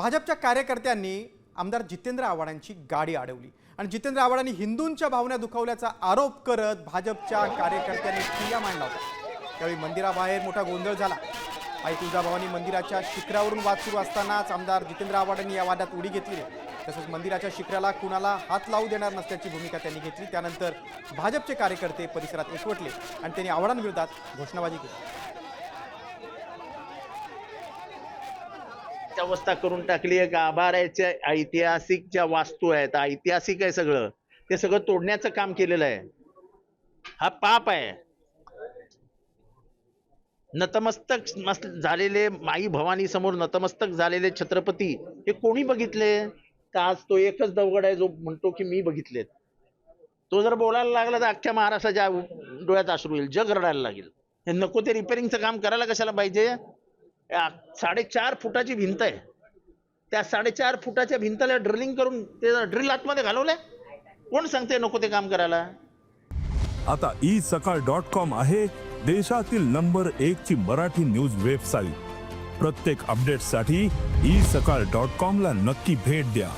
भाजपच्या कार्यकर्त्यांनी आमदार जितेंद्र आव्हाडांची गाडी अडवली. आणि जितेंद्र आव्हाडांनी हिंदूंच्या भावना दुखावल्याचा आरोप करत भाजपच्या कार्यकर्त्यांनी ठिय्या मांडला होता. त्यावेळी मंदिराबाहेर मोठा गोंधळ झाला. आई तुळजाभवानी मंदिराच्या शिखरावरून वाद सुरू असतानाच आमदार जितेंद्र आव्हाडांनी या वादात उडी घेतली. तसंच मंदिराच्या शिखराला कुणाला हात लावू देणार नसल्याची भूमिका त्यांनी घेतली. त्यानंतर भाजपचे कार्यकर्ते परिसरात एकवटले आणि त्यांनी आव्हाडांविरोधात घोषणाबाजी केली. अवस्था करून टाकली आहे गाभाऱ्याच्या ऐतिहासिक ज्या वास्तू आहेत ऐतिहासिक आहे सगळं. ते सगळं तोडण्याचं काम केलेलं आहे. हा पाप आहे. नतमस्तक मस्त झालेले माई भवानी समोर नतमस्तक झालेले छत्रपती हे कोणी बघितले? का आज तो एकच दवगड आहे जो म्हणतो की मी बघितलेत. तो जर बोलायला लागला तर अख्ख्या महाराष्ट्राच्या डोळ्यात अश्रू येईल जग रडायला लागेल. हे नको ते रिपेरिंगचं काम करायला कशाला पाहिजे? साडेचार फुटाची भिंत आहे. त्या साडेचार फुटाच्या भिंतला ड्रिलिंग करून ते ड्रिल आतमध्ये घालवलंय? कोण सांगते नको ते काम करायला? आता ई सकाळ डॉट कॉम आहे देशातील नंबर एक ची मराठी न्यूज वेबसाईट प्रत्येक अपडेटसाठी ई सकाळ डॉट कॉम ला नक्की भेट द्या.